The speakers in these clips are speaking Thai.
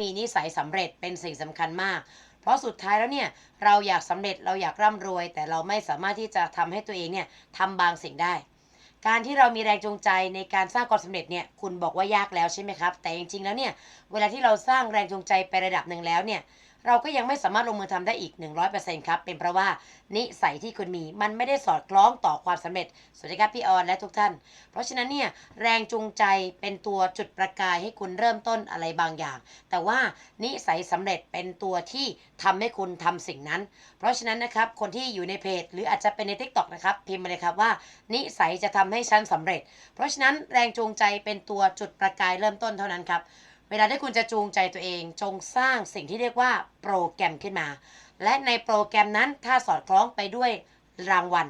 มีนิสัยสำเร็จเป็นสิ่งสำคัญมาก เพราะสุดท้ายแล้วเนี่ยเราอยากสำเร็จเราอยากร่ำรวย แต่เราไม่สามารถที่จะทำให้ตัวเองเนี่ยทำบางสิ่งได้ การที่เรามีแรงจูงใจในการสร้างความสำเร็จเนี่ยคุณบอกว่ายากแล้วใช่ไหมครับ แต่จริงๆแล้วเนี่ยเวลาที่เราสร้างแรงจูงใจไประดับหนึ่งแล้วเนี่ย เราก็ยังไม่สามารถลงมือทำได้อีก 100%ครับ เป็นเพราะว่านิสัยที่คุณมีมันไม่ได้สอดคล้องต่อความสำเร็จ สวัสดีครับพี่ออนและทุกท่าน เพราะฉะนั้นเนี่ยแรงจูงใจเป็นตัวจุดประกายให้คุณเริ่มต้นอะไรบางอย่าง แต่ว่านิสัยสำเร็จเป็นตัวที่ทำให้คุณทำสิ่งนั้น เพราะฉะนั้นนะครับคนที่อยู่ในเพจ หรืออาจจะเป็นใน t ิ k t o k นะครับพิมพ์มาเลยครับว่า นิสัยจะทำให้ฉันสำเร็จ เพราะฉะนั้นแรงจูงใจเป็นตัวจุดประกายเริ่มต้นเท่านั้นครับ เวลาที่คุณจะจูงใจตัวเอง จงสร้างสิ่งที่เรียกว่าโปรแกรมขึ้นมา และในโปรแกรมนั้นถ้าสอดคล้องไปด้วยรางวัล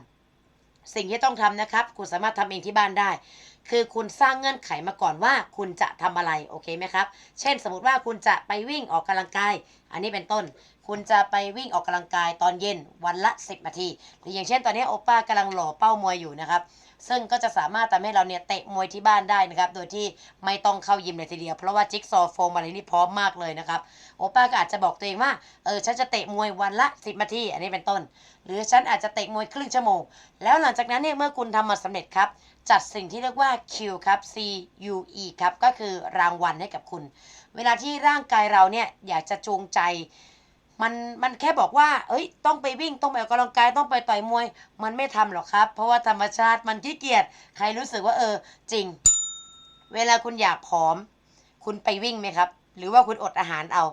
สิ่งที่ต้องทำนะครับ คุณสามารถทำเองที่บ้านได้ คือคุณสร้างเงื่อนไขมาก่อนว่า คุณจะทำอะไรโอเคไหมครับ เช่น สมมติว่าคุณจะไปวิ่งออกกำลังกาย อันนี้เป็นต้น คุณจะไปวิ่งออกกำลังกายตอนเย็นวันละ 10นาที หรืออย่างเช่น ตอนนี้โอป้ากำลังหล่อเป้ามวยอยู่นะครับ ซึ่งก็จะสามารถทำให้เราเนี่ยเตะมวยที่บ้านได้นะครับ โดยที่ไม่ต้องเข้ายิมเลยทีเดียว เพราะว่าจิ๊กซอโฟมอะไรนี่พร้อมมากเลยนะครับ โอป้าก็อาจจะบอกตัวเองว่า เออ ฉันจะเตะมวยวันละ 10นาที อันนี้เป็นต้น หรือฉันอาจจะเตะมวยครึ่งชั่วโมง แล้วหลังจากนั้นเนี่ย เมื่อคุณทำมาสำเร็จครับ จัดสิ่งที่เรียกว่า Q ครับ C U E ครับ ก็คือรางวัลให้กับคุณ เวลาที่ร่างกายเราเนี่ยอยากจะจูงใจ มันมันแค่บอกว่า เอ้ย ต้องไปวิ่งต้องไปออกกำลังกายต้องไปต่อยมวย มันไม่ทำหรอกครับ เพราะว่าธรรมชาติมันขี้เกียจใครรู้สึกว่าเออ จริง เวลาคุณอยากผอม คุณไปวิ่งไหมครับ หรือว่าคุณอดอาหารเอา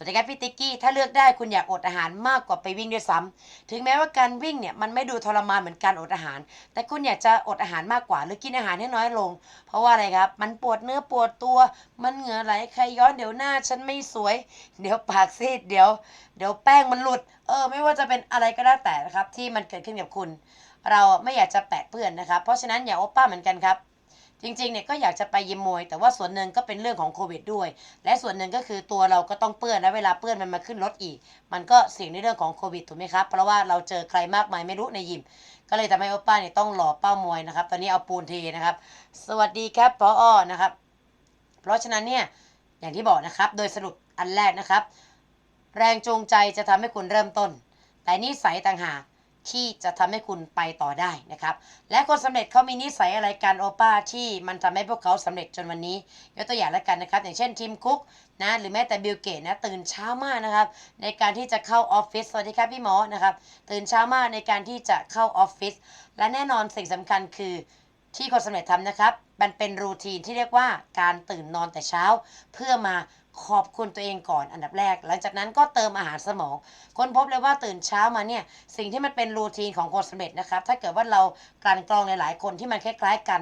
สวัสดีครับพี่ติ๊กกี้ ถ้าเลือกได้คุณอยากอดอาหารมากกว่าไปวิ่งด้วยซ้ำถึงแม้ว่าการวิ่งเนี่ยมันไม่ดูทรมานเหมือนการอดอาหาร แต่คุณอยากจะอดอาหารมากกว่า หรือกินอาหารให้น้อยลง เพราะว่าอะไรครับ มันปวดเนื้อปวดตัว มันเหงื่อไหลใครย้อนเดี๋ยวหน้าฉันไม่สวย เดี๋ยวปากซีดเดี๋ยว เดี๋ยวแป้งมันหลุด เออ ไม่ว่าจะเป็นอะไรก็ได้แต่นะครับที่มันเกิดขึ้นกับคุณ เราไม่อยากจะแปะเปื้อนนะครับ เพราะฉะนั้นอย่าโอป้าเหมือนกันครับ จริงๆเนี่ยก็อยากจะไปยิมมวย แต่ว่าส่วนหนึ่งก็เป็นเรื่องของโควิดด้วย และส่วนหนึ่งก็คือตัวเราก็ต้องเปื้อนและเวลาเปื้อนมันมาขึ้นรถอีก มันก็เสี่ยงในเรื่องของโควิดถูกไหมครับ เพราะว่าเราเจอใครมากมายไม่รู้ในยิม ก็เลยทำให้โอป้าเนี่ยต้องหล่อเป้ามวยนะครับ ตอนนี้เอาปูนเทนะครับ สวัสดีครับพออนะครับ เพราะฉะนั้นเนี่ยอย่างที่บอกนะครับ โดยสรุปอันแรกนะครับ แรงจูงใจจะทำให้คุณเริ่มต้น แต่นิสัยต่างหาก ที่จะทำให้คุณไปต่อได้นะครับ และคนสำเร็จเขามีนิสัยอะไรกันโอป้าที่มันทำให้พวกเขาสำเร็จจนวันนี้ยกตัวอย่างแล้วกันนะครับ อย่างเช่นทีมคุกนะหรือแม้แต่บิลเกตนะตื่นเช้ามากนะครับ ในการที่จะเข้าออฟฟิศสวัสดีครับพี่หมอนะครับ ตื่นเช้ามากในการที่จะเข้าออฟฟิศและแน่นอนสิ่งสำคัญคือที่คนสำเร็จทำนะครับ มันเป็นรูทีนที่เรียกว่าการตื่นนอนแต่เช้า เพื่อมา ขอบคุณตัวเองก่อนอันดับแรก หลังจากนั้นก็เติมอาหารสมองคนพบเลยว่าตื่นเช้ามาเนี่ย สิ่งที่มันเป็นรูทีนของคนสำเร็จนะครับ ถ้าเกิดว่าเรากลั่นกรองหลายๆคนที่มันคล้ายๆกัน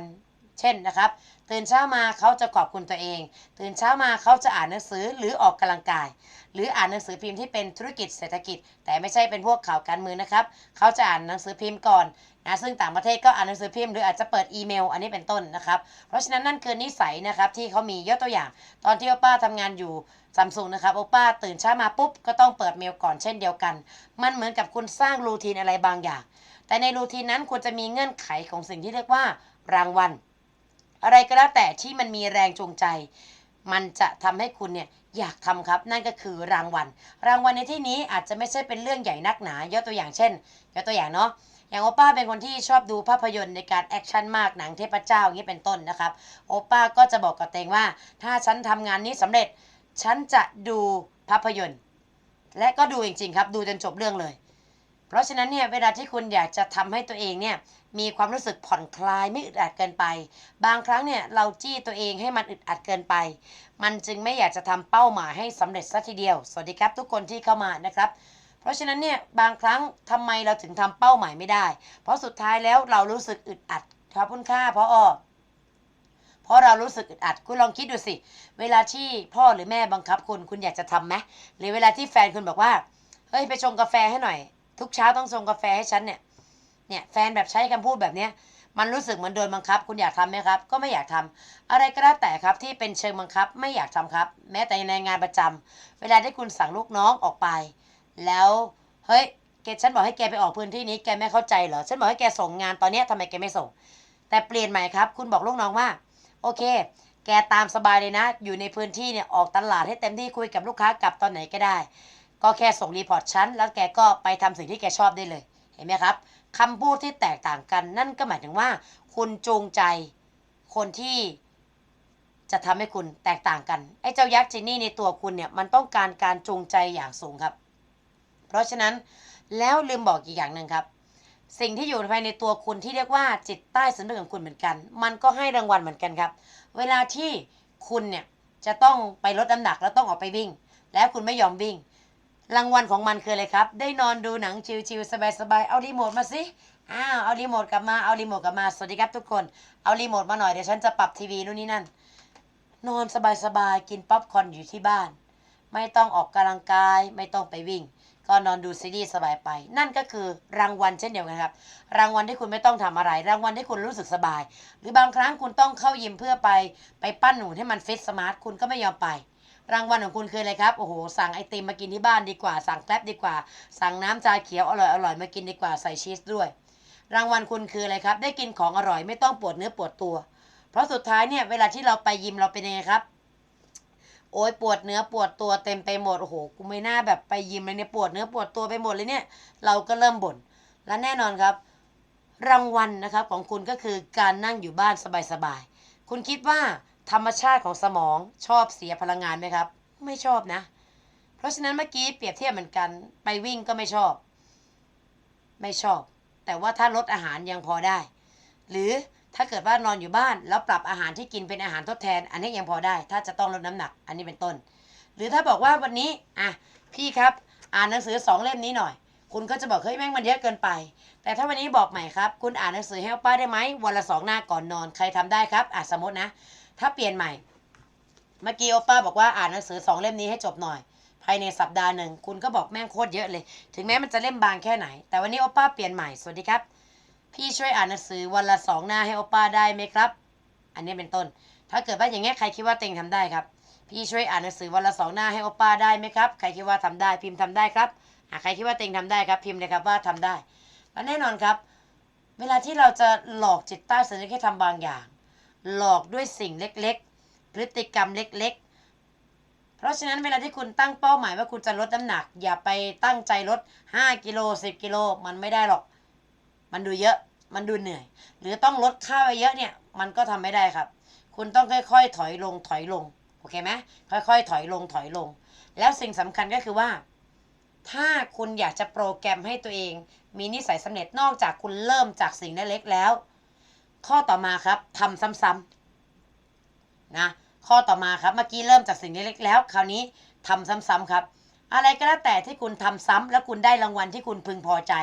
เช่นนะครับ ตื่นเช้ามาเขาจะขอบคุณตัวเอง ตื่นเช้ามาเขาจะอ่านหนังสือหรือออกกำลังกาย หรืออ่านหนังสือพิมพ์ที่เป็นธุรกิจเศรษฐกิจ แต่ไม่ใช่เป็นพวกข่าวการเมืองนะครับ เขาจะอ่านหนังสือพิมพ์ก่อนนะซึ่งต่างประเทศก็อ่านหนังสือพิมพ์หรืออาจจะเปิดอีเมล อันนี้เป็นต้นนะครับ เพราะฉะนั้นนั่นคือนิสัยนะครับที่เขามียกตัวอย่าง ตอนที่โอป้าทำงานอยู่ซัมซุงนะครับโอป้าตื่นเช้ามาปุ๊บก็ต้องเปิดเมลก่อนเช่นเดียวกัน มันเหมือนกับคุณสร้างรูทีนอะไรบางอย่าง แต่ในรูทีนนั้นควรจะมีเงื่อนไขของสิ่งที่เรียกว่ารางวัล อะไรก็แล้วแต่ที่มันมีแรงจูงใจ มันจะทำให้คุณเนี่ยอยากทำครับ นั่นก็คือรางวัล รางวัลในที่นี้อาจจะไม่ใช่เป็นเรื่องใหญ่นักหนายกตัวอย่างเช่นยกตัวอย่างเนาะอย่างโอป้าเป็นคนที่ชอบดูภาพยนตร์ในการแอคชั่นมากหนังเทพเจ้าอย่างนี้เป็นต้นนะครับ โอป้าก็จะบอกกับตัวเองว่า ถ้าฉันทำงานนี้สำเร็จ ฉันจะดูภาพยนตร์ และก็ดูจริงๆครับ ดูจนจบเรื่องเลย เพราะฉะนั้นเนี่ยเวลาที่คุณอยากจะทำให้ตัวเองเนี่ย มีความรู้สึกผ่อนคลายไม่อึดอัดเกินไป บางครั้งเนี่ยเราจี้ตัวเองให้มันอึดอัดเกินไป มันจึงไม่อยากจะทำเป้าหมายให้สำเร็จสักทีเดียว สวัสดีครับทุกคนที่เข้ามานะครับ เพราะฉะนั้นเนี่ยบางครั้งทำไมเราถึงทำเป้าหมายไม่ได้ เพราะสุดท้ายแล้วเรารู้สึกอึดอัดครับคุณค่าเพราะอ้อเพราะเรารู้สึกอึดอัดคุณลองคิดดูสิ เวลาที่พ่อหรือแม่บังคับคุณคุณอยากจะทำไหมหรือเวลาที่แฟนคุณบอกว่าเฮ้ยไปชงกาแฟให้หน่อย ทุกเช้าต้องชงกาแฟให้ฉันเนี่ย เนี่ยแฟนแบบใช้คำพูดแบบเนี้ยมันรู้สึกเหมือนโดนบังคับ คุณอยากทำไหมครับ ก็ไม่อยากทำอะไรก็แล้วแต่ครับที่เป็นเชิงบังคับไม่อยากทำครับ แม้แต่ในงานประจำเวลาที่คุณสั่งลูกน้องออกไป แล้วเฮ้ยแกฉันบอกให้แกไปออกพื้นที่นี้แกไม่เข้าใจเหรอฉันบอกให้แกส่งงานตอนนี้ยทำไมแกไม่ส่ง แต่เปลี่ยนใหม่ครับ คุณบอกลูกน้องว่า โอเค แกตามสบายเลยนะ อยู่ในพื้นที่เนี่ยออกตลาดให้เต็มที่คุยกับลูกค้ากลับตอนไหนก็ได้ ก็แค่ส่งรีพอร์ตชั้นแล้วแกก็ไปทำสิ่งที่แกชอบได้เลยเห็นไหมครับ คำพูดที่แตกต่างกัน นั่นก็หมายถึงว่า คุณจูงใจคนที่จะทำให้คุณแตกต่างกัน ไอ้เจ้ายักษ์จินนี่ในตัวคุณเนี่ยมันต้องการการจูงใจอย่างสูงครับ เพราะฉะนั้นแล้วลืมบอกอีกอย่างหนึ่งครับ สิ่งที่อยู่ภายในตัวคุณที่เรียกว่าจิตใต้สำนึกของคุณเหมือนกัน มันก็ให้รางวัลเหมือนกันครับ เวลาที่คุณเนี่ยจะต้องไปลดน้ำหนักแล้วต้องออกไปวิ่ง แล้วคุณไม่ยอมวิ่ง รางวัลของมันคืออะไรครับ ได้นอนดูหนังชิลๆสบายๆ เอารีโมทมาสิ อ้าว เอารีโมทกลับมา เอารีโมทกลับมา สวัสดีครับทุกคน เอารีโมทมาหน่อย เดี๋ยวฉันจะปรับทีวีนู่นนี่นั่น นอนสบายๆ กินป๊อปคอร์นอยู่ที่บ้าน ไม่ต้องออกกำลังกาย ไม่ต้องไปวิ่ง ก็นอนดูซีรีส์สบายไป นั่นก็คือรางวัลเช่นเดียวกันครับ รางวัลที่คุณไม่ต้องทำอะไร รางวัลที่คุณรู้สึกสบาย หรือบางครั้งคุณต้องเข้ายิมเพื่อไปไปปั้นหนูให้มันฟิตสมาร์ท คุณก็ไม่ยอมไป รางวัลของคุณคืออะไรครับ โอ้โห สั่งไอติมมากินที่บ้านดีกว่า สั่งแกล็บดีกว่า สั่งน้ำชาเขียวอร่อยอร่อยมากินดีกว่า ใส่ชีสด้วย รางวัลคุณคืออะไรครับ ได้กินของอร่อยไม่ต้องปวดเนื้อปวดตัว เพราะสุดท้ายเนี่ยเวลาที่เราไปยิมเราเป็นยังไงครับ โอ้ยปวดเนื้อปวดตัวเต็มไปหมด โอ้โห กูไม่น่าแบบไปยิมเลยเนี่ยปวดเนื้อปวดตัวไปหมดเลยเนี่ย เราก็เริ่มบ่น และแน่นอนครับ รางวัลนะครับของคุณก็คือการนั่งอยู่บ้านสบายๆ คุณคิดว่า ธรรมชาติของสมองชอบเสียพลังงานไหมครับ ไม่ชอบนะ เพราะฉะนั้นเมื่อกี้เปรียบเทียบเหมือนกัน ไปวิ่งก็ไม่ชอบ ไม่ชอบ แต่ว่าถ้าลดอาหารยังพอได้ หรือถ้าเกิดว่านอนอยู่บ้าน แล้วปรับอาหารที่กินเป็นอาหารทดแทน อันนี้ยังพอได้ ถ้าจะต้องลดน้ำหนัก อันนี้เป็นต้น หรือถ้าบอกว่าวันนี้อะพี่ครับ อ่านหนังสือสองเล่มนี้หน่อย คุณก็จะบอกเฮ้ยแม่งมันเยอะเกินไป แต่ถ้าวันนี้บอกใหม่ครับ คุณอ่านหนังสือให้ป้าได้ไหมวันละสองหน้าก่อนนอนใครทำได้ครับอะสมมตินะ ถ้าเปลี่ยนใหม่ เมื่อกี้โอป้าบอกว่าอ่านหนังสือสองเล่มนี้ให้จบหน่อย ภายในสัปดาห์หนึ่งคุณก็บอกแม่งโคตรเยอะเลย ถึงแม้มันจะเล่มบางแค่ไหน แต่วันนี้โอป้าเปลี่ยนใหม่ สวัสดีครับ พี่ช่วยอ่านหนังสือวันละสองหน้าให้โอป้าได้ไหมครับ อันนี้เป็นต้น ถ้าเกิดว่าอย่างงี้ใครคิดว่าเต็งทำได้ครับ พี่ช่วยอ่านหนังสือวันละสองหน้าให้โอป้าได้ไหมครับ ใครคิดว่าทำได้พิมพ์ทำได้ครับอะใครคิดว่าเต็งทำได้ครับ พิมพ์เลยครับว่าทำได้และแน่นอนครับ เวลาที่เราจะหลอกจิตใต้สำนึกให้ทำบางอย่าง หลอกด้วยสิ่งเล็กๆ พฤติกรรมเล็กๆ เพราะฉะนั้นเวลาที่คุณตั้งเป้าหมายว่าคุณจะลดน้ำหนัก อย่าไปตั้งใจลด 5กิโล10กิโลมันไม่ได้หรอก มันดูเยอะมันดูเหนื่อย หรือต้องลดข้าวไปเยอะเนี่ย มันก็ทำไม่ได้ครับ คุณต้องค่อยๆ ถอยลงถอยลงโอเคไหมค่อยๆ ถอยลงถอยลง แล้วสิ่งสำคัญก็คือว่าถ้าคุณอยากจะโปรแกรมให้ตัวเอง มีนิสัยสำเร็จนอกจากคุณเริ่มจากสิ่งเล็กๆแล้ว ข้อต่อมาครับทำซ้ำๆนะข้อต่อมาครับเมื่อกี้เริ่มจากสิ่งเล็กๆแล้ว คราวนี้ทำซ้ำๆครับ อะไรก็แล้วแต่ที่คุณทำซ้ำแล้วคุณได้รางวัลที่คุณพึงพอใจ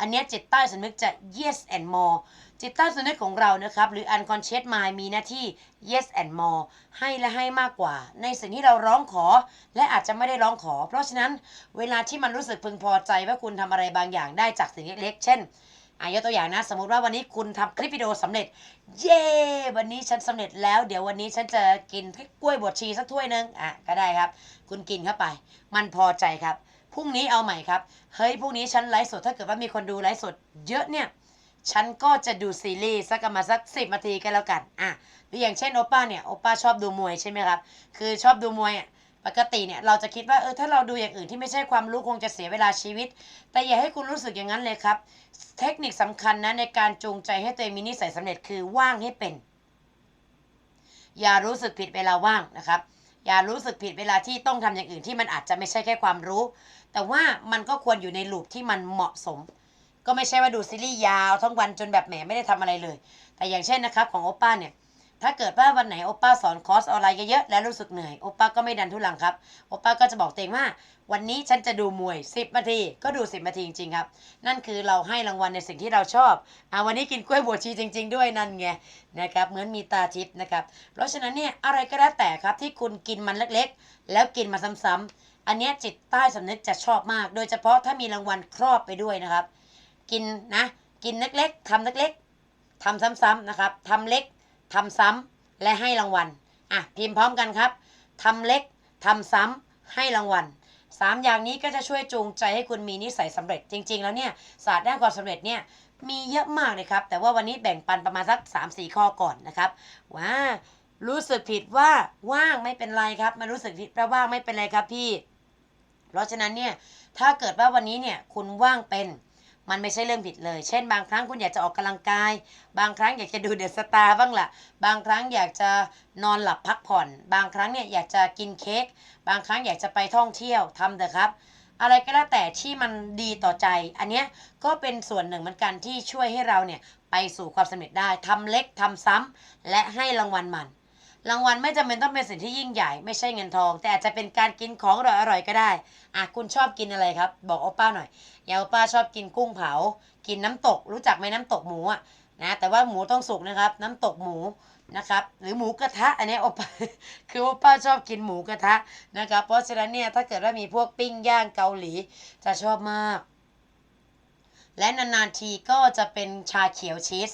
อันนี้จิตใต้สำนึกจะ yes and more จิตใต้สำนึกของเรานะครับ หรือ unconscious mind มีหน้าที่ yes and more ให้และให้มากกว่า ในสิ่งที่เราร้องขอ และอาจจะไม่ได้ร้องขอ เพราะฉะนั้นเวลาที่มันรู้สึกพึงพอใจว่าคุณทำอะไรบางอย่างได้จากสิ่งเล็กๆ เช่น อายกตัวอย่างนะ สมมติว่าวันนี้คุณทำคลิปวิดีโอสำเร็จ เย้วันนี้ฉันสำเร็จแล้ว เดี๋ยววันนี้ฉันจะกินกล้วยบดชีสักถ้วยหนึงอะก็ได้ครับ คุณกินเข้าไป มันพอใจครับพรุ่งนี้เอาใหม่ครับเฮ้ยพรุ่งนี้ฉันไลฟ์สดถ้าเกิดว่ามีคนดูไลฟ์สดเยอะเนี่ยฉันก็จะดูซีรีส์สักประมาณสักสิบนาทีก็แล้วกันอะหรืออย่างเช่นโอป้าเนี่ยโอป้าชอบดูมวยใช่ไหมครับคือชอบดูมวยอะ ปกติเนี่ยเราจะคิดว่าเออถ้าเราดูอย่างอื่นที่ไม่ใช่ความรู้คงจะเสียเวลาชีวิต แต่อย่าให้คุณรู้สึกอย่างนั้นเลยครับ เทคนิคสำคัญนะในการจูงใจให้ตัวเองมีนิสัยสำเร็จคือว่างให้เป็น อย่ารู้สึกผิดเวลาว่างนะครับ อย่ารู้สึกผิดเวลาที่ต้องทำอย่างอื่นที่มันอาจจะไม่ใช่แค่ความรู้ แต่ว่ามันก็ควรอยู่ในลูปที่มันเหมาะสม ก็ไม่ใช่ว่าดูซีรีส์ยาวทั้งวันจนแบบแหมไม่ได้ทำอะไรเลย แต่อย่างเช่นนะครับของโอป้าเนี่ย ถ้าเกิดว่าวันไหนโอป้าสอนคอร์สออนไลน์เยอะๆแล้วรู้สึกเหนื่อยโอป้าก็ไม่ดันทุลังครับโอป้าก็จะบอกเองว่า วันนี้ฉันจะดูมวย 10นาทีก็ดู 10นาทีจริงๆครับ นั่นคือเราให้รางวัลในสิ่งที่เราชอบอ่าวันนี้กินกล้วยบวชชีจริง ๆ ด้วยนั่นไงนะครับเหมือนมีตาทิพย์นะครับเพราะฉะนั้นเนี่ยอะไรก็แล้วแต่ครับที่คุณกินมันเล็กๆ แล้วกินมาซ้ำๆอันนี้จิตใต้สำนึกจะชอบมาก โดยเฉพาะถ้ามีรางวัลครอบไปด้วยนะครับ กินนะ กินเล็กๆทำเล็กๆทำซ้ำๆนะครับทำเล็ก ทำซ้ำและให้รางวัลอะพิมพ์พร้อมกันครับทำเล็กทำซ้ำให้รางวัลสามอย่างนี้ก็จะช่วยจูงใจให้คุณมีนิสัยสำเร็จ จริง ๆ แล้วเนี่ยศาสตร์ด้านความสำเร็จเนี่ยมีเยอะมากเลยครับ แต่ว่าวันนี้แบ่งปันประมาณสัก 3-4 ข้อก่อนนะครับว่ารู้สึกผิดว่าว่างไม่เป็นไรครับมันรู้สึกผิดว่าว่างไม่เป็นไรครับพี่ เพราะฉะนั้นเนี่ยถ้าเกิดว่าวันนี้เนี่ยคุณว่างเป็น มันไม่ใช่เรื่องผิดเลย เช่น บางครั้งคุณอยากจะออกกำลังกาย บางครั้งอยากจะดูเดอะสตาร์บ้างล่ะ บางครั้งอยากจะนอนหลับพักผ่อน บางครั้งเนี่ยอยากจะกินเค้ก บางครั้งอยากจะไปท่องเที่ยวทำเถอะครับ อะไรก็แล้วแต่ที่มันดีต่อใจ อันเนี้ยก็เป็นส่วนหนึ่งเหมือนกันที่ช่วยให้เราเนี่ยไปสู่ความสำเร็จได้ทำเล็กทำซ้ำและให้รางวัลมัน รางวัลไม่จำเป็นต้องเป็นสิ่งที่ยิ่งใหญ่ไม่ใช่เงินทอง แต่อาจจะเป็นการกินของอร่อยๆก็ได้อะคุณชอบกินอะไรครับ บอกโอป้าหน่อยอย่างโอป้าชอบกินกุ้งเผา กินน้ำตก รู้จักไหมน้ำตกหมูอะนะแต่ว่าหมูต้องสุกนะครับ น้ำตกหมูนะครับ หรือหมูกระทะ อันนี้โอป้าคือโอป้าชอบกินหมูกระทะนะครับ เพราะฉะนั้นเนี่ยถ้าเกิดว่ามีพวกปิ้งย่างเกาหลีจะชอบมาก และนานๆทีก็จะเป็นชาเขียวชีส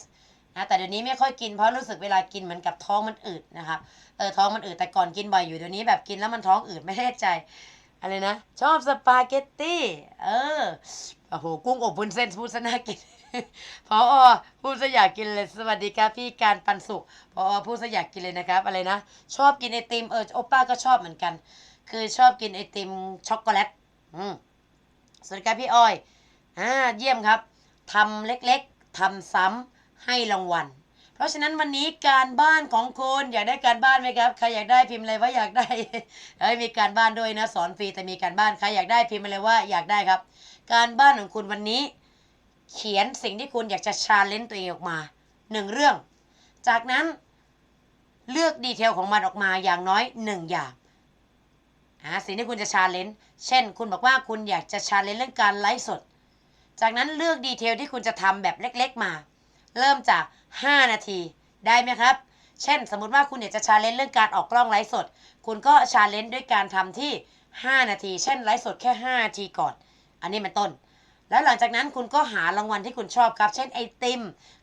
นะแต่เดี๋ยวนี้ไม่ค่อยกินเพราะรู้สึกเวลากินเหมือนกับท้องมันอืดนะครับเออท้องมันอืดแต่ก่อนกินบ่อยอยู่เดี๋ยวนี้แบบกินแล้วมันท้องอืดไม่แน่ใจอะไรนะ ชอบสปาเกตตี้เออโอ้โหกุ้งอบวุ้นเส้นพูดซะน่ากินพอพูดซะอยากกินเลยสวัสดีครับพี่การปันสุขพอพูดซะอยากกินเลยนะครับอะไรนะชอบกินไอติมเออโอป้าก็ชอบเหมือนกัน คือชอบกินไอติมช็อกโกแลตอืมสวัสดีครับพี่อ้อยอ่าเยี่ยมครับทำเล็กๆทำซ้ำ ให้รางวัล เพราะฉะนั้นวันนี้การบ้านของคุณอยากได้การบ้านไหมครับใครอยากได้พิมพ์เลยว่าอยากได้เอ้ยมีการบ้านด้วยนะสอนฟรีแต่มีการบ้านใครอยากได้พิมพ์มาเลยว่าอยากได้ครับ การบ้านของคุณวันนี้ เขียนสิ่งที่คุณอยากจะชาเลนจ์ตัวเองออกมาหนึ่งเรื่อง จากนั้นเลือกดีเทลของมันออกมาอย่างน้อยหนึ่งอย่างอ่าสิ่งที่คุณจะชาเลนจ์เช่น คุณบอกว่าคุณอยากจะชาเลนจ์เรื่องการไลฟ์สด จากนั้นเลือกดีเทลที่คุณจะทำแบบเล็ก ๆ มา เริ่มจาก 5 นาทีได้ไหมครับ เช่นสมมติว่าคุณอยากจะชาเลนจ์เรื่องการออกกล้องไลฟ์สด คุณก็ชาเลนจ์ด้วยการทำที่ 5 นาที เช่นไลฟ์สดแค่ 5 นาทีก่อน อันนี้เป็นต้น แล้วหลังจากนั้นคุณก็หารางวัลที่คุณชอบครับ เช่นไอติม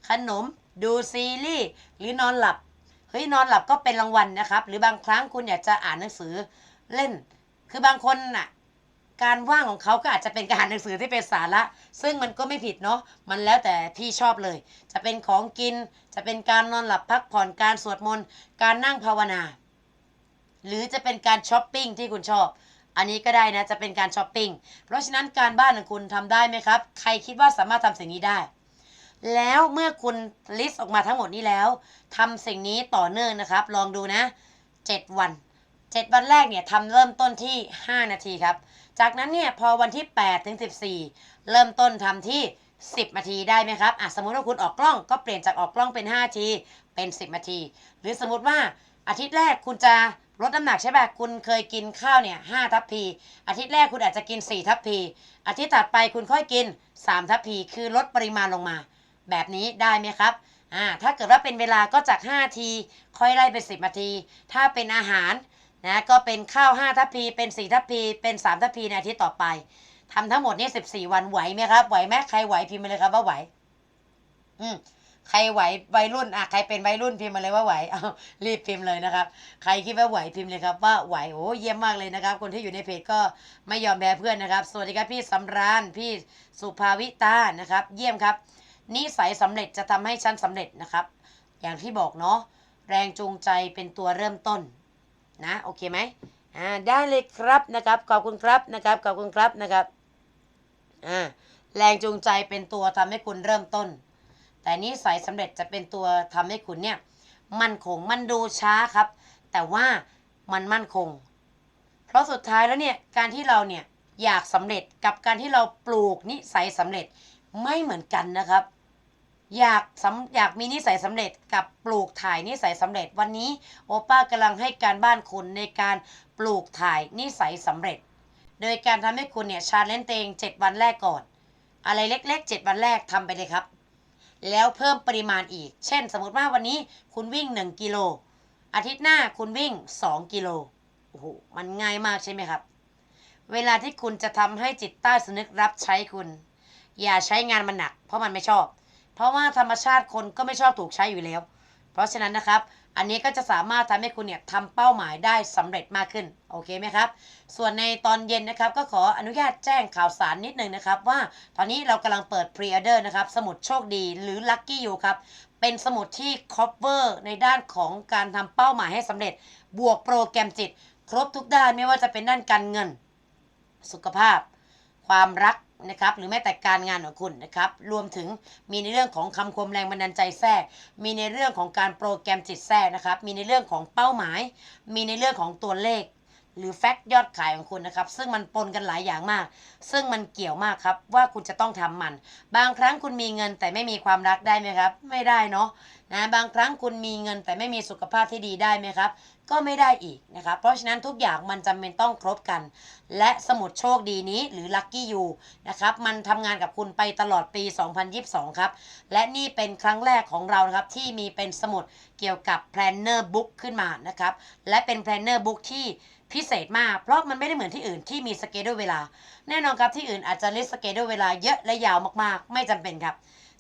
ขนม ดูซีรีส์หรือนอนหลับเฮ้ยนอนหลับก็เป็นรางวัลนะครับ หรือบางครั้งคุณอยากจะอ่านหนังสือเล่น คือบางคนน่ะ การว่างของเขาก็อาจจะเป็นการอ่านหนังสือที่เป็นสาระ ซึ่งมันก็ไม่ผิดเนาะมันแล้วแต่พี่ชอบเลย จะเป็นของกิน จะเป็นการนอนหลับพักผ่อนการสวดมนต์การนั่งภาวนา หรือจะเป็นการช้อปปิ้งที่คุณชอบ อันนี้ก็ได้นะจะเป็นการช้อปปิ้งเพราะฉะนั้นการบ้านของคุณทำได้ไหมครับ ใครคิดว่าสามารถทำสิ่งนี้ได้แล้วเมื่อคุณลิสต์ออกมาทั้งหมดนี้แล้วทำสิ่งนี้ต่อเนื่องนะครับ ลองดูนะ 7 วัน 7 วันแรกเนี่ยทำเริ่มต้นที่ 5 นาทีครับ จากนั้นเนี่ยพอวันที่ 8 ถึง 14 เริ่มต้นทำที่ 10นาทีได้ไหมครับอะสมมติว่าคุณออกกล้องก็เปลี่ยนจากออกกล้องเป็น5นาที เป็น 10นาที หรือสมมติว่าอาทิตย์แรกคุณจะลดน้ำหนักใช่ป่ะ คุณเคยกินข้าวเนี่ย5ทัพพี อาทิตย์แรกคุณอาจจะกิน 4 ทัพพี อาทิตย์ถัดไปคุณค่อยกิน 3 ทัพพี คือลดปริมาณลงมา แบบนี้ได้ไหมครับ อ่า ถ้าเกิดว่าเป็นเวลาก็จาก5นาที ค่อยไล่เป็น 10นาที ถ้าเป็นอาหาร นะก็เป็นข้าว 5 ทัพพี เป็น4ทัพพี เป็น 3 ทัพพีในอาทิตย์ต่อไปทำทั้งหมดนี้14 วันไหวไหมครับ ไหวไหมใครไหวพิมพ์มาเลยครับว่าไหว อืมใครไหววัยรุ่นอะใครเป็นวัยรุ่นพิมพ์มาเลยว่าไหวเอารีบพิมพ์เลยนะครับ ใครคิดว่าไหวพิมพ์เลยครับว่าไหวโอ้เยี่ยมมากเลยนะครับ คนที่อยู่ในเพจก็ไม่ยอมแพ้เพื่อนนะครับ สวัสดีครับพี่สำราญพี่สุภาวิตานะครับ เยี่ยมครับ นิสัยสำเร็จจะทำให้ฉันสำเร็จนะครับ อย่างที่บอกเนาะแรงจูงใจเป็นตัวเริ่มต้น นะโอเคไหมอ่าได้เลยครับนะครับขอบคุณครับนะครับขอบคุณครับนะครับอ่าแรงจูงใจเป็นตัวทำให้คุณเริ่มต้น แต่นิสัยสำเร็จจะเป็นตัวทำให้คุณเนี่ยมั่นคงมันดูช้าครับ แต่ว่ามันมั่นคง เพราะสุดท้ายแล้วเนี่ยการที่เราเนี่ยอยากสำเร็จกับการที่เราปลูกนิสัยสำเร็จไม่เหมือนกันนะครับ อยากสำอยากมีนิสัยสำเร็จกับปลูกถ่ายนิสัยสำเร็จ วันนี้โอป้ากำลังให้การบ้านคุณในการปลูกถ่ายนิสัยสำเร็จ โดยการทำให้คุณเนี่ยชาเลนจ์ตัวเอง7วันแรกก่อน อะไรเล็กๆ7วันแรกทำไปเลยครับ แล้วเพิ่มปริมาณอีก เช่น สมมติว่าวันนี้คุณวิ่ง 1 กิโล อาทิตย์หน้าคุณวิ่ง 2 กิโลโอ้โหมันง่ายมากใช่ไหมครับ เวลาที่คุณจะทำให้จิตใต้สำนึกรับใช้คุณ อย่าใช้งานมันหนัก เพราะมันไม่ชอบ เพราะว่าธรรมชาติคนก็ไม่ชอบถูกใช้อยู่แล้ว เพราะฉะนั้นนะครับ อันนี้ก็จะสามารถทำให้คุณเนี่ยทำเป้าหมายได้สำเร็จมากขึ้น โอเคไหมครับ ส่วนในตอนเย็นนะครับ ก็ขออนุญาตแจ้งข่าวสารนิดนึงนะครับ ว่าตอนนี้เรากำลังเปิด Pre-order นะครับ สมุดโชคดีหรือ Lucky You ครับ เป็นสมุดที่ cover ในด้านของการทำเป้าหมายให้สำเร็จ บวกโปรแกรมจิต ครบทุกด้านไม่ว่าจะเป็นด้านการเงิน สุขภาพ ความรัก นะครับหรือแม้แต่การงานของคุณนะครับรวมถึงมีในเรื่องของคำคมแรงบันดาลใจแทรก มีในเรื่องของการโปรแกรมจิตแทรกนะครับมีในเรื่องของเป้าหมาย มีในเรื่องของตัวเลข หรือแฟกต์ยอดขายของคุณนะครับซึ่งมันปนกันหลายอย่างมาก ซึ่งมันเกี่ยวมากครับว่าคุณจะต้องทำมัน บางครั้งคุณมีเงินแต่ไม่มีความรักได้ไหมครับ ไม่ได้เนาะนะบางครั้งคุณมีเงินแต่ไม่มีสุขภาพที่ดีได้ไหมครับ ก็ไม่ได้อีกนะครับเพราะฉะนั้นทุกอย่างมันจำเป็นต้องครบกัน และสมุดโชคดีนี้หรือ Lucky You นะครับ มันทำงานกับคุณไปตลอดปี 2022 ครับ และนี่เป็นครั้งแรกของเรานะครับ ที่มีเป็นสมุดเกี่ยวกับ Planner Book ขึ้นมานะครับ และเป็น Planner Book ที่พิเศษมาก เพราะมันไม่ได้เหมือนที่อื่นที่มีสเกดูเวลา แน่นอนครับที่อื่นอาจจะลิสสเกดูเวลาเยอะและยาวมากๆ ไม่จำเป็นครับ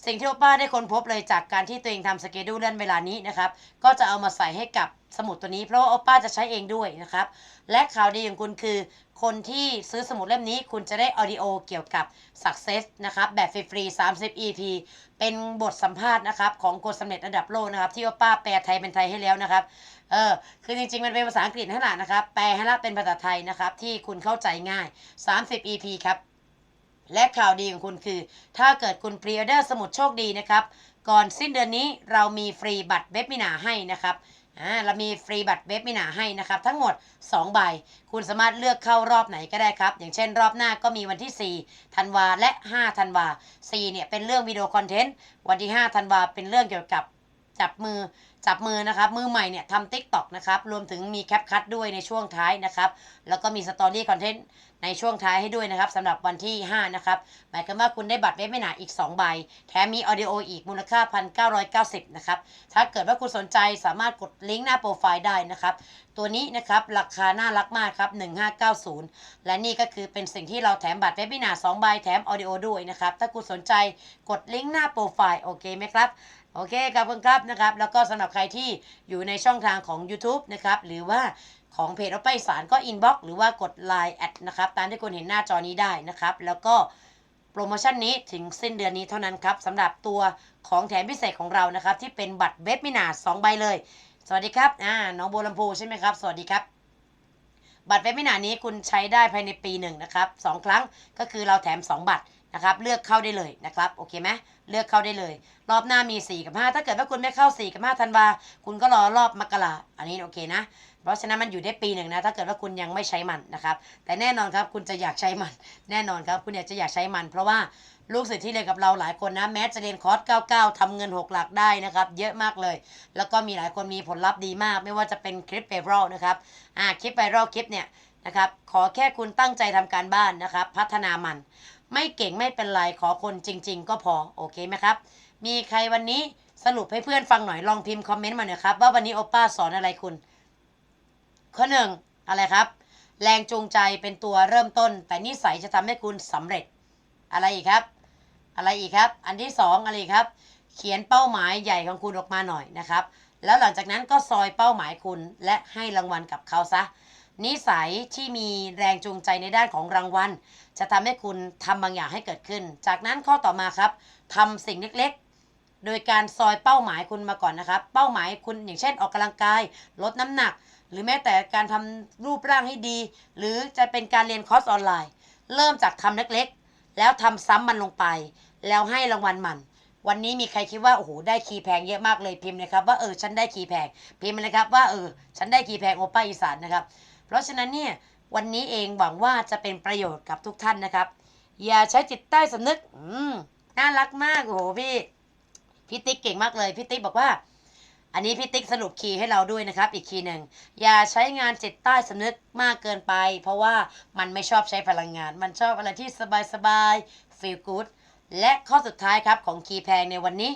สิ่งที่โอป้าได้ค้นพบเลยจากการที่ตัวเองทำสเกดูเลื่อนเวลานี้นะครับ ก็จะเอามาใส่ให้กับสมุดตัวนี้ เพราะว่าโอป้าจะใช้เองด้วยนะครับ และข่าวดีของคุณคือ คนที่ซื้อสมุดเล่มนี้ คุณจะได้ออดิโอเกี่ยวกับ Success นะครับแบบฟรีๆ30 EP เป็นบทสัมภาษณ์นะครับของคนสำเร็จระดับโลกนะครับ ที่โอป้าแปลไทยเป็นไทยให้แล้วนะครับเออคือจริงๆ มันเป็นภาษาอังกฤษนั่นแหละนะครับ แปลให้ละเป็นภาษาไทยนะครับที่คุณเข้าใจง่าย 30 EP ครับ และข่าวดีของคุณคือ ถ้าเกิดคุณพรีออเดอร์สมุดโชคดีนะครับ ก่อนสิ้นเดือนนี้เรามีฟรีบัตรเว็บมินาให้นะครับอ่าเรามีฟรีบัตรเว็บมินาให้นะครับ ทั้งหมด 2 ใบ คุณสามารถเลือกเข้ารอบไหนก็ได้ครับ อย่างเช่นรอบหน้าก็มีวันที่ 4 ธันวาและ 5 ธันวา 4 เนี่ยเป็นเรื่องวิดีโอคอนเทนต์ วันที่ 5 ธันวาเป็นเรื่องเกี่ยวกับจับมือ จับมือนะครับ มือใหม่เนี่ยทำติ๊กต็อกนะครับ รวมถึงมีแคปคัดด้วยในช่วงท้ายนะครับ แล้วก็มีสตอรี่คอนเทนต์ในช่วงท้ายให้ด้วยนะครับสำหรับวันที่ 5 นะครับหมายความว่าคุณได้บัตรเว็บไม่หนาอีก 2 ใบ แถมมีออดิโออีกมูลค่า 1,990 นะครับ ถ้าเกิดว่าคุณสนใจสามารถกดลิงก์หน้าโปรไฟล์ได้นะครับ ตัวนี้นะครับราคาน่ารักมากครับ 1590 และนี่ก็คือเป็นสิ่งที่เราแถมบัตรเว็บไม่หนา2ใบแถมออดิโอด้วยนะครับ ถ้าคุณสนใจกดลิงก์หน้าโปรไฟล์โอเคไหมครับ โอเคขอบคุณครับนะครับ แล้วก็สำหรับใครที่อยู่ในช่องทางของ YouTube นะครับ หรือว่าของเพจเอาไปสารก็อินบ็อกหรือว่ากด Line แอดนะครับ ตามที่คุณเห็นหน้าจอนี้ได้นะครับ แล้วก็โปรโมชั่นนี้ถึงสิ้นเดือนนี้เท่านั้นครับสำหรับตัวของแถมพิเศษของเรานะครับ ที่เป็นบัตรเว็บมินา2ใบเลย สวัสดีครับอ่าน้องโบวลำพูใช่ไหมครับ สวัสดีครับ บัตรเว็บมินานี้คุณใช้ได้ภายในปีหนึ่งนะครับสองครั้งก็คือเราแถม 2 บัตรนะครับ เลือกเข้าได้เลยนะครับโอเคไหมเลือกเข้าได้เลย รอบหน้ามี 4 กับ 5 ถ้าเกิดว่าคุณไม่เข้า 4 กับ5ธันวาคุณก็รอรอบมกราอันนี้โอเคนะ เพราะฉะนั้นมันอยู่ได้ปีหนึ่งนะถ้าเกิดว่าคุณยังไม่ใช้มันนะครับ แต่แน่นอนครับคุณจะอยากใช้มัน แน่นอนครับคุณอยากจะอยากใช้มัน เพราะว่าลูกศิษย์ที่เรียนกับเราหลายคนนะแม้จะเรียนคอร์ส 99ทำเงิน 6 หลักได้นะครับ เยอะมากเลย แล้วก็มีหลายคนมีผลลัพธ์ดีมาก ไม่ว่าจะเป็นคลิปไ i รัลนะครับอ่าคลิปไ i รัลคลิปเนี่ยนะครับขอแค่คุณตั้งใจทำการบ้านนะครับ พัฒนามัน ไม่เก่งไม่เป็นไรขอคนจริง ๆ ก็พอโอเคไหมครับ มีใครวันนี้สรุปให้เพื่อนฟังหน่อยลองพิมพ์คอมเมนต์มาหน่อยครับว่าวันนี้โอป้าสอนอะไรคุณ ข้อหนึ่งอะไรครับ แรงจูงใจเป็นตัวเริ่มต้น แต่นิสัยจะทำให้คุณสำเร็จ อะไรอีกครับ อะไรอีกครับ อันที่สองอะไรครับ เขียนเป้าหมายใหญ่ของคุณออกมาหน่อยนะครับ แล้วหลังจากนั้นก็ซอยเป้าหมายคุณและให้รางวัลกับเขาซะนิสัยที่มีแรงจูงใจในด้านของรางวัล จะทำให้คุณทำบางอย่างให้เกิดขึ้น จากนั้นข้อต่อมาครับทำสิ่งเล็กๆ โดยการซอยเป้าหมายคุณมาก่อนนะครับ เป้าหมายคุณอย่างเช่นออกกำลังกาย ลดน้ำหนัก หรือแม้แต่การทำรูปร่างให้ดี หรือจะเป็นการเรียนคอร์สออนไลน์ เริ่มจากทำเล็กๆ แล้วทำซ้ำมันลงไป แล้วให้รางวัลมัน วันนี้มีใครคิดว่าโอ้โหได้คีย์แพงเยอะมากเลยพิมพ์เลยครับว่าเออฉันได้คีย์แพงพิมพ์มาเลยครับว่าเออฉันได้คีย์แพงโอป้าอีสานนะครับ เพราะฉะนั้นเนี่ยวันนี้เองหวังว่าจะเป็นประโยชน์กับทุกท่านนะครับ อย่าใช้จิตใต้สำนึกอืมน่ารักมากโอ้โหพี่พี่ติ๊กเก่งมากเลยพี่ติ๊กบอกว่า อันนี้พี่ติ๊กสรุปคีย์ให้เราด้วยนะครับ อีกคีย์หนึ่งอย่าใช้งานจิตใต้สำนึกมากเกินไป เพราะว่ามันไม่ชอบใช้พลังงาน มันชอบอะไรที่สบายสบาย feel good และข้อสุดท้ายครับของคีย์แพงในวันนี้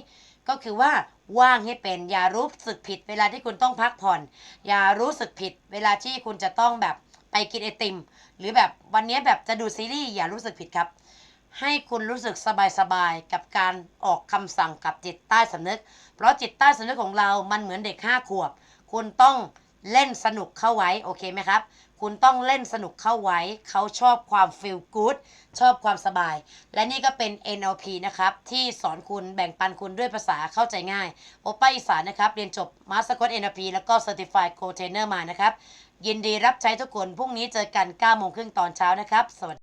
ก็คือว่าว่างให้เป็น อย่ารู้สึกผิดเวลาที่คุณต้องพักผ่อน อย่ารู้สึกผิดเวลาที่คุณจะต้องแบบไปกินไอติม หรือแบบวันนี้แบบจะดูซีรีส์อย่ารู้สึกผิดครับ ให้คุณรู้สึกสบายๆกับการออกคำสั่งกับจิตใต้สำนึก เพราะจิตใต้สำนึกของเรา มันเหมือนเด็กห้าขวบ คุณต้องเล่นสนุกเข้าไว้โอเคไหมครับ คุณต้องเล่นสนุกเข้าไว้ เขาชอบความ feel good ชอบความสบาย และนี่ก็เป็น NLP นะครับ ที่สอนคุณแบ่งปันคุณด้วยภาษาเข้าใจง่าย โอป้าอีสานนะครับ เรียนจบ Master Coach NLP แล้วก็ Certified Co Trainer มานะครับ ยินดีรับใช้ทุกคนพรุ่งนี้เจอกัน9โมงครึ่งตอนเช้านะครับ สวัสดี